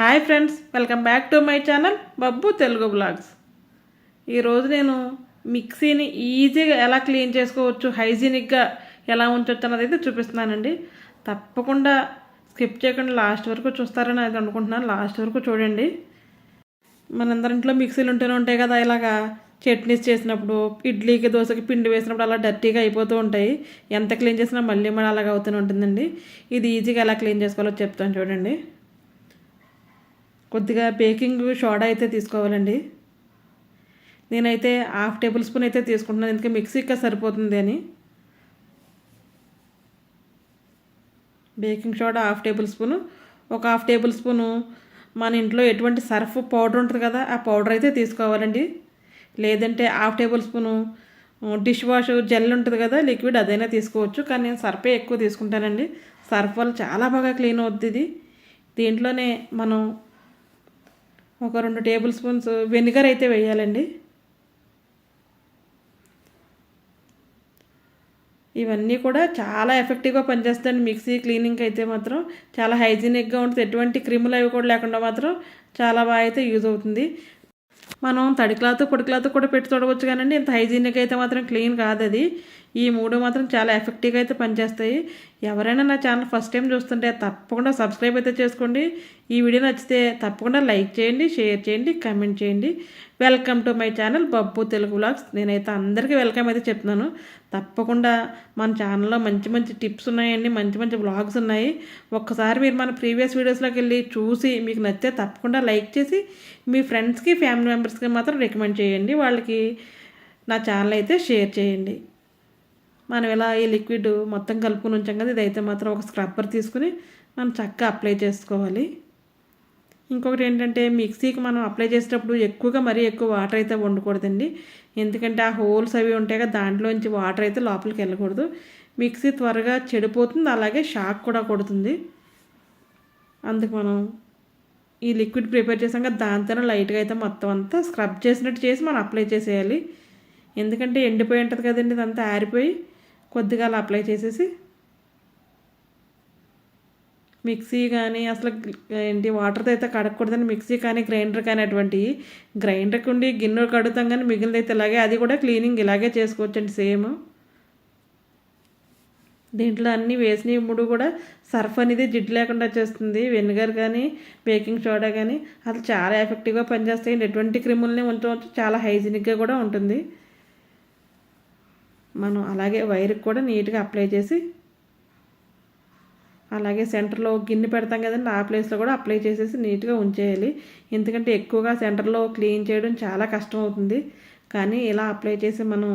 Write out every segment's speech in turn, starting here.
Hi friends welcome back to my channel Babbu Telugu blogs. ఈరోజు నేను మిక్సీని ఈజీగా ఎలా క్లీన్ చేసుకోవచ్చు హైజీనిక్గా ఎలా ఉంచవచ్చు అన్నది అయితే చూపిస్తున్నానండి. తప్పకుండా స్కిప్ చేయకుండా లాస్ట్ వరకు చూస్తారని అది అనుకుంటున్నాను. లాస్ట్ వరకు చూడండి. మనందరి ఇంట్లో మిక్సీలు ఉంటూనే ఉంటాయి కదా ఇలాగా చట్నీస్ చేసినప్పుడు ఇడ్లీకి దోశకి పిండి వేసినప్పుడు అలా డర్టీగా అయిపోతూ ఉంటాయి. ఎంత క్లీన్ చేసినా మళ్ళీ మళ్ళీ అలాగా అవుతూనే ఉంటుందండి. ఇది ఈజీగా ఎలా క్లీన్ చేసుకోవాలో చెప్తాను చూడండి. కొద్దిగా బేకింగ్ సోడా అయితే తీసుకోవాలండి. నేనైతే హాఫ్ టేబుల్ స్పూన్ అయితే తీసుకుంటున్నాను. ఎందుకంటే మిక్సీగా సరిపోతుంది అని. Baking soda half tablespoon. ఒక హాఫ్ టేబుల్ స్పూను మన ఇంట్లో ఎటువంటి సర్ఫ్ పౌడర్ ఉంటుంది కదా ఆ పౌడర్ అయితే తీసుకోవాలండి. లేదంటే half tablespoon dish wash gel ఉంటుంది కదా లిక్విడ్ అదైనా తీసుకోవచ్చు. కానీ నేను సర్ఫే ఎక్కువ తీసుకుంటానండి. సర్ఫ్ వల్ల చాలా బాగా క్లీన్ అవుద్ది ఇది. దీంట్లోనే మనం ఒక రెండు టేబుల్ స్పూన్స్ వెనిగర్ అయితే వేయాలండి. ఇవన్నీ కూడా చాలా ఎఫెక్టివ్గా పనిచేస్తాయండి. మిక్సీ క్లీనింగ్ అయితే మాత్రం చాలా హైజీనిక్గా ఉంటుంది. ఎటువంటి క్రిములు అవి కూడా లేకుండా మాత్రం చాలా బాగా అయితే యూజ్ అవుతుంది. మనం తడి క్లాత్ పొడి క్లాత్ కూడా పెట్టి చూడవచ్చు కానీ ఇంత హైజీనిక్ అయితే మాత్రం క్లీన్ కాదు అది ఈ మూడు మాత్రం చాలా ఎఫెక్టివ్గా అయితే పనిచేస్తాయి. ఎవరైనా నా ఛానల్ ఫస్ట్ టైం చూస్తుంటే తప్పకుండా సబ్స్క్రైబ్ అయితే చేసుకోండి. ఈ వీడియో నచ్చితే తప్పకుండా లైక్ చేయండి షేర్ చేయండి కమెంట్ చేయండి. Welcome to my channel Babbu Telugu vlogs నేనైతే అందరికీ వెల్కమ్ అయితే చెప్తున్నాను. తప్పకుండా మన ఛానల్లో మంచి మంచి టిప్స్ ఉన్నాయండి మంచి మంచి వ్లాగ్స్ ఉన్నాయి. ఒక్కసారి మీరు మన ప్రీవియస్ వీడియోస్లోకి వెళ్ళి చూసి మీకు నచ్చితే తప్పకుండా లైక్ చేసి మీ ఫ్రెండ్స్కి ఫ్యామిలీ మెంబర్స్కి మాత్రం రికమెండ్ చేయండి. వాళ్ళకి నా ఛానల్ అయితే షేర్ చేయండి. మనం ఇలా ఈ లిక్విడ్ మొత్తం కలుపుకుని ఉంచాం కదా ఇదైతే మాత్రం ఒక స్క్రబ్బర్ తీసుకుని మనం చక్కగా అప్లై చేసుకోవాలి. ఇంకొకటి ఏంటంటే మిక్సీకి మనం అప్లై చేసేటప్పుడు ఎక్కువగా మరీ ఎక్కువ వాటర్ అయితే వండకూడదండి. ఎందుకంటే ఆ హోల్స్ అవి ఉంటాయి కదా దాంట్లోంచి వాటర్ అయితే లోపలికి వెళ్ళకూడదు. మిక్సీ త్వరగా చెడిపోతుంది అలాగే షాక్ కూడా కొడుతుంది. అందుకు మనం ఈ లిక్విడ్ ప్రిపేర్ చేసాం కదా దాంతోనే లైట్గా అయితే మొత్తం అంతా స్క్రబ్ చేసినట్టు చేసి మనం అప్లై చేసేయాలి. ఎందుకంటే ఎండిపోయి ఉంటుంది కదండి ఇదంతా ఆరిపోయి. కొద్దిగా అలా అప్లై చేసేసి మిక్సీ కానీ అసలు ఏంటి వాటర్తో అయితే కడగకూడదని మిక్సీ కానీ గ్రైండర్ కానీ అటువంటివి గ్రైండర్కి ఉండి గిన్నెలు కడుగుతాం కానీ మిగిలినైతే ఇలాగే అది కూడా క్లీనింగ్ ఇలాగే చేసుకోవచ్చండి సేమ్ దీంట్లో అన్నీ వేసిన మూడు కూడా సర్ఫ్ అనేది జిడ్డు లేకుండా చేస్తుంది వెనిగర్ కానీ బేకింగ్ సోడా కానీ అసలు చాలా ఎఫెక్టివ్గా పనిచేస్తాయి ఎటువంటి క్రిములని ఉంచవచ్చు చాలా హైజీనిక్గా కూడా ఉంటుంది. మనం అలాగే వైర్కి కూడా నీట్గా అప్లై చేసి అలాగే సెంటర్లో గిన్నె పెడతాం కదండి ఆ ప్లేస్లో కూడా అప్లై చేసేసి నీట్గా ఉంచేయాలి. ఎందుకంటే ఎక్కువగా సెంటర్లో క్లీన్ చేయడం చాలా కష్టం అవుతుంది కానీ ఇలా అప్లై చేసి మనం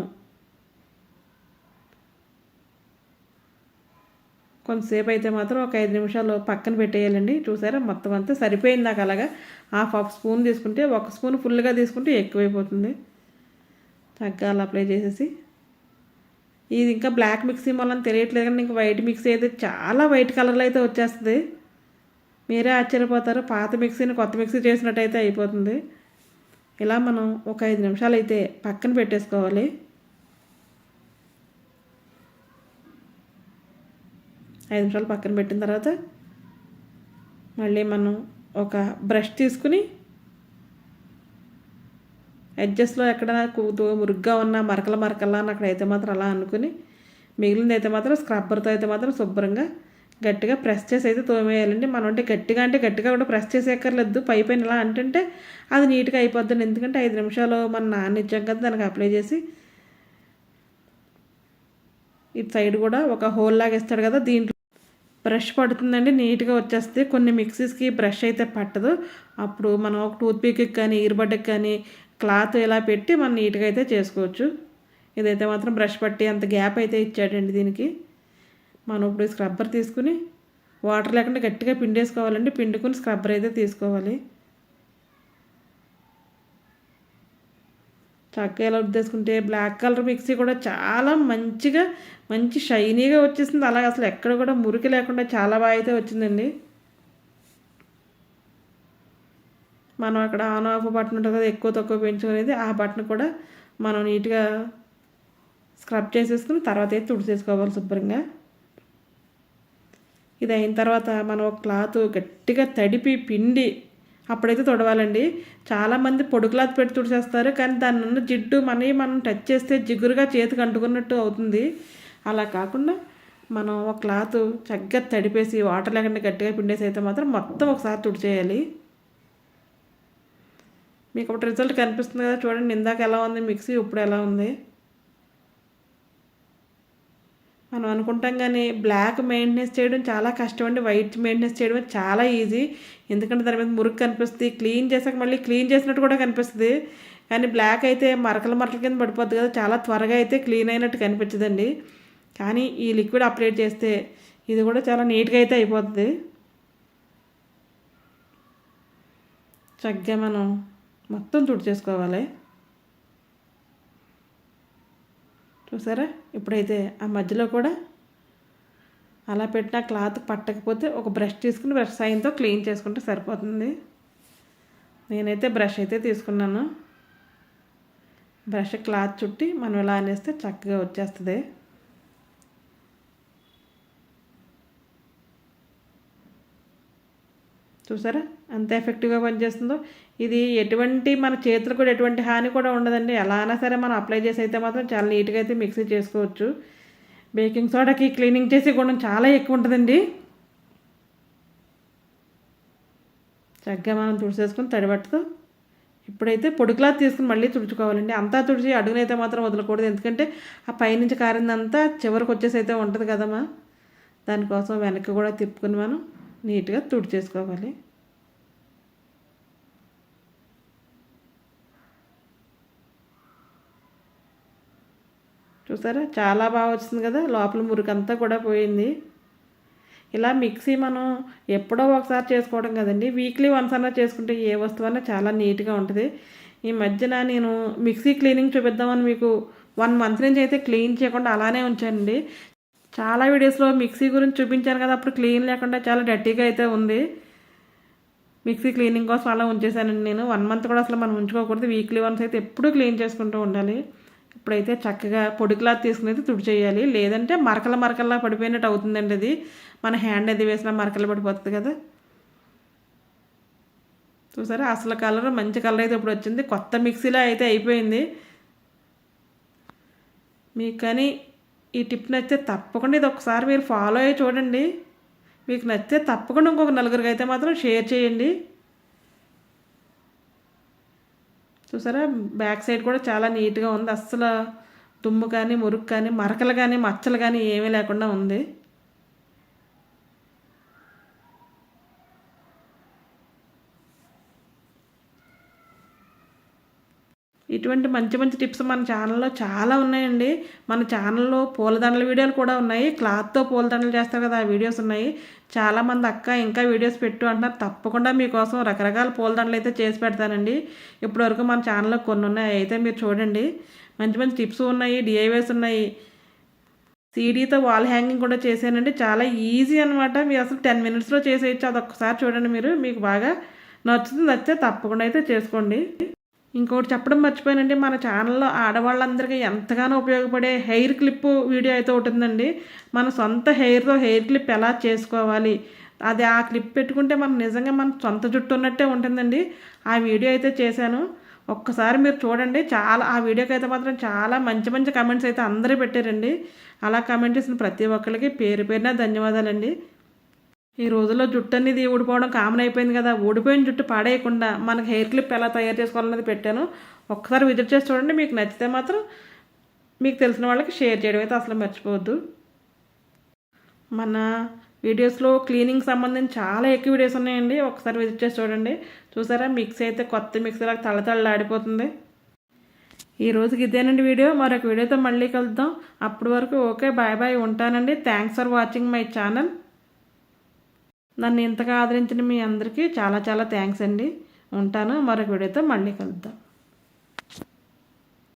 కొంతసేపు అయితే మాత్రం ఒక ఐదు నిమిషాలు పక్కన పెట్టేయాలండి. చూసారా? మొత్తం అంతా సరిపోయింది నాకు అలాగా. హాఫ్ హాఫ్ స్పూన్ తీసుకుంటే ఒక స్పూన్ ఫుల్గా తీసుకుంటే ఎక్కువైపోతుంది. తగ్గాలి అప్లై చేసేసి. ఇది ఇంకా బ్లాక్ మిక్సీ వల్ల తెలియట్లేదు కానీ ఇంకా వైట్ మిక్సీ అయితే చాలా వైట్ కలర్లో అయితే వచ్చేస్తుంది. మీరే ఆశ్చర్యపోతారు. పాత మిక్సీని కొత్త మిక్సీ చేసినట్టయితే అయిపోతుంది. ఇలా మనం ఒక ఐదు నిమిషాలు అయితే పక్కన పెట్టేసుకోవాలి. ఐదు నిమిషాలు పక్కన పెట్టిన తర్వాత మళ్ళీ మనం ఒక బ్రష్ తీసుకుని అడ్జస్ట్లో ఎక్కడ మురుగ్గా ఉన్న మరకల మరకల్లా అని అక్కడైతే మాత్రం అలా అనుకుని మిగిలింది అయితే మాత్రం స్క్రబ్బర్తో అయితే మాత్రం శుభ్రంగా గట్టిగా ప్రెస్ చేసి అయితే తోమేయాలండి. మనం అంటే గట్టిగా అంటే గట్టిగా కూడా ప్రెస్ చేసేక్కర్లేదు పై పైన ఇలా అంటుంటే అది నీట్గా అయిపోద్దండి. ఎందుకంటే ఐదు నిమిషాలు మన నాన్న ఇచ్చాం కదా దానికి అప్లై చేసి ఇటు సైడ్ కూడా ఒక హోల్ లాగా ఇస్తాడు కదా దీంట్లో బ్రష్ పడుతుందండి నీట్గా వచ్చేస్తే కొన్ని మిక్సీస్కి బ్రష్ అయితే పట్టదు. అప్పుడు మనం ఒక టూత్పిక్కి కానీ ఇయర్బడ్కి కానీ క్లాత్ ఇలా పెట్టి మనం నీట్గా అయితే చేసుకోవచ్చు. ఇదైతే మాత్రం బ్రష్ పట్టి అంత గ్యాప్ అయితే ఇచ్చాడండి దీనికి. మనం ఇప్పుడు స్క్రబ్బర్ తీసుకుని వాటర్ లేకుండా గట్టిగా పిండేసుకోవాలండి. పిండుకుని స్క్రబ్బర్ అయితే తీసుకోవాలి. చక్కగా ఎలా ఉద్దేశుకుంటే బ్లాక్ కలర్ మిక్సీ కూడా చాలా మంచిగా మంచి షైనీగా వచ్చేసింది. అలాగే అసలు ఎక్కడ కూడా మురికి లేకుండా చాలా బాగా అయితే వచ్చిందండి. మనం అక్కడ ఆన్ ఆఫ్ బటన్ ఉంటుంది కదా ఎక్కువ తక్కువ పెంచుకునేది ఆ బటన్ కూడా మనం నీట్గా స్క్రబ్ చేసేసుకుని తర్వాత అయితే తుడిచేసుకోవాలి శుభ్రంగా. ఇది అయిన తర్వాత మనం ఒక క్లాత్ గట్టిగా తడిపి పిండి అప్పుడైతే తుడవాలండి. చాలామంది పొడి క్లాత్ పెట్టి తుడిచేస్తారు కానీ దాని ఉన్న జిడ్డు మనవి మనం టచ్ చేస్తే జిగురుగా చేతికి అంటుకున్నట్టు అవుతుంది. అలా కాకుండా మనం ఒక క్లాత్ చక్కగా తడిపేసి వాటర్ లేకుండా గట్టిగా పిండేసి అయితే మాత్రం మొత్తం ఒకసారి తుడిచేయాలి. మీకు ఒకటి రిజల్ట్ కనిపిస్తుంది కదా చూడండి ఇందాక ఎలా ఉంది మిక్సీ ఇప్పుడు ఎలా ఉంది? మనం అనుకుంటాం కానీ బ్లాక్ మెయింటెనెన్స్ చేయడం చాలా కష్టం అండి. వైట్ మెయింటెనెన్స్ చేయడం చాలా ఈజీ ఎందుకంటే దాని మీద మురుగు కనిపిస్తుంది. క్లీన్ చేసాక మళ్ళీ క్లీన్ చేసినట్టు కూడా కనిపిస్తుంది. కానీ బ్లాక్ అయితే మరకల మరకల కింద పడిపోద్ది కదా చాలా త్వరగా అయితే క్లీన్ అయినట్టు కనిపించదండి. కానీ ఈ లిక్విడ్ అప్లై చేస్తే ఇది కూడా చాలా నీట్గా అయితే అయిపోతుంది చక్కగా మనం మొత్తం తుడిచేసుకోవాలి చూసారా? ఇప్పుడైతే ఆ మధ్యలో కూడా అలా పెట్టిన క్లాత్ పట్టకపోతే ఒక బ్రష్ తీసుకుని బ్రష్ సాయంతో క్లీన్ చేసుకుంటే సరిపోతుంది. నేనైతే బ్రష్ అయితే తీసుకున్నాను. బ్రష్ క్లాత్ చుట్టి మనం ఇలా అనేస్తే చక్కగా వచ్చేస్తుంది. చూసారా? అంత ఎఫెక్టివ్గా పనిచేస్తుందో. ఇది ఎటువంటి మన చేతులకు కూడా ఎటువంటి హాని కూడా ఉండదండి. ఎలా అయినా సరే మనం అప్లై చేసి అయితే మాత్రం చాలా నీట్గా అయితే మిక్సీ చేసుకోవచ్చు. బేకింగ్ సోడాకి క్లీనింగ్ చేసి గుణం చాలా ఎక్కువ ఉంటుందండి. చక్కగా మనం తుడిసేసుకుని తడిబట్టుతో ఇప్పుడైతే పొడి క్లాత్ తీసుకుని మళ్ళీ తుడుచుకోవాలండి. అంతా తుడిచి అడుగునైతే మాత్రం వదలకూడదు. ఎందుకంటే ఆ పైనుంచి కారిందంతా చివరికి వచ్చేసి అయితే ఉంటుంది కదమ్మా. దానికోసం వెనక్కి కూడా తిప్పుకుని మనం నీట్గా తుడిచేసుకోవాలి. చూసారా? చాలా బాగా వచ్చింది కదా? లోపల మురికంతా కూడా పోయింది. ఇలా మిక్సీ మనం ఎప్పుడో ఒకసారి చేసుకోవడం కదండి. వీక్లీ వన్స్ అన్నా చేసుకుంటే ఏ వస్తువు అన్నా చాలా నీట్గా ఉంటుంది. ఈ మధ్యన నేను మిక్సీ క్లీనింగ్ చూపిద్దామని మీకు వన్ మంత్ నుంచి అయితే క్లీన్ చేయకుండా అలానే ఉంచానండి. చాలా వీడియోస్లో మిక్సీ గురించి చూపించాను కదా అప్పుడు క్లీన్ లేకుండా చాలా డర్టీగా అయితే ఉంది. మిక్సీ క్లీనింగ్ కోసం అలా ఉంచేసానండి నేను. వన్ మంత్ కూడా అసలు మనం ఉంచుకోకూడదు. వీక్లీ వన్స్ అయితే ఎప్పుడూ క్లీన్ చేసుకుంటూ ఉండాలి. ఇప్పుడైతే చక్కగా పొడి క్లాత్ తీసుకుని అయితే తుడి చేయాలి లేదంటే మరకల మరకల్లా పడిపోయినట్టు అవుతుందండి అది. మన హ్యాండ్ అది వేసిన మరకలు పడిపోతుంది కదా. చూసారా? అసలు కలర్ మంచి కలర్ అయితే ఇప్పుడు వచ్చింది. కొత్త మిక్సీలో అయితే అయిపోయింది. మీకు కానీ ఈ టిప్ నచ్చితే తప్పకుండా ఇది ఒకసారి మీరు ఫాలో అయ్యి చూడండి. మీకు నచ్చితే తప్పకుండా ఇంకొక నలుగురికి అయితే మాత్రం షేర్ చేయండి. చూసారా? బ్యాక్ సైడ్ కూడా చాలా నీట్గా ఉంది. అస్సలు దుమ్ము కానీ మురుగు కానీ మరకలు కానీ మచ్చలు కానీ ఏమీ లేకుండా ఉంది. ఇటువంటి మంచి మంచి టిప్స్ మన ఛానల్లో చాలా ఉన్నాయండి. మన ఛానల్లో పూలదండల వీడియోలు కూడా ఉన్నాయి. క్లాత్తో పూలదండలు చేస్తారు కదా ఆ వీడియోస్ ఉన్నాయి. చాలామంది అక్క ఇంకా వీడియోస్ పెట్టు అంటున్నారు. తప్పకుండా మీకోసం రకరకాల పూలదండలు అయితే చేసి పెడతానండి. ఇప్పటివరకు మన ఛానల్లో కొన్ని ఉన్నాయి. అయితే మీరు చూడండి. మంచి మంచి టిప్స్ ఉన్నాయి డిఐవేస్ ఉన్నాయి. సీడీతో వాల్ హ్యాంగింగ్ కూడా చేశానండి. చాలా ఈజీ అనమాట మీరు అసలు టెన్ మినిట్స్లో చేసేయచ్చు. అది చూడండి మీరు. మీకు బాగా నచ్చుతుంది నచ్చితే తప్పకుండా అయితే చేసుకోండి. ఇంకోటి చెప్పడం మర్చిపోయానండి మన ఛానల్లో ఆడవాళ్ళందరికీ ఎంతగానో ఉపయోగపడే హెయిర్ క్లిప్ వీడియో అయితే ఉంటుందండి మన సొంత హెయిర్తో హెయిర్ క్లిప్ ఎలా చేసుకోవాలి? అది ఆ క్లిప్ పెట్టుకుంటే మనం నిజంగా మన సొంత జుట్టు ఉన్నట్టే ఉంటుందండి. ఆ వీడియో అయితే చేశాను. ఒక్కసారి మీరు చూడండి. చాలా ఆ వీడియోకి అయితే మాత్రం చాలా మంచి మంచి కమెంట్స్ అయితే అందరూ పెట్టారండి. అలా కమెంట్ చేసిన ప్రతి ఒక్కరికి పేరు పేరున ధన్యవాదాలండి. ఈ రోజుల్లో జుట్టు అనేది ఊడిపోవడం కామన్ అయిపోయింది కదా. ఊడిపోయిన జుట్టు పాడేయకుండా మనకు హెయిర్ క్లిప్ ఎలా తయారు చేసుకోవాలన్నది పెట్టాను. ఒక్కసారి విజిట్ చేసి చూడండి. మీకు నచ్చితే మాత్రం మీకు తెలిసిన వాళ్ళకి షేర్ చేయడం అయితే అసలు మర్చిపోవద్దు. మన వీడియోస్లో క్లీనింగ్ సంబంధించి చాలా ఎక్కువ వీడియోస్ ఉన్నాయండి. ఒకసారి విజిట్ చేసి చూడండి. చూసారా? మిక్సీ అయితే కొత్త మిక్సీలాగా తళతళలాడిపోతుంది ఈ రోజుకి ఇదేనండి వీడియో మరొక వీడియోతో మళ్ళీ కలుద్దాం. అప్పటి వరకు ఓకే బాయ్ బాయ్ ఉంటానండి. Thanks for watching my channel నన్ను ఇంతగా ఆదరించిన మీ అందరికీ చాలా చాలా థ్యాంక్స్ అండి. ఉంటాను. మరొక వీడియోతో మళ్ళీ కలుద్దాం.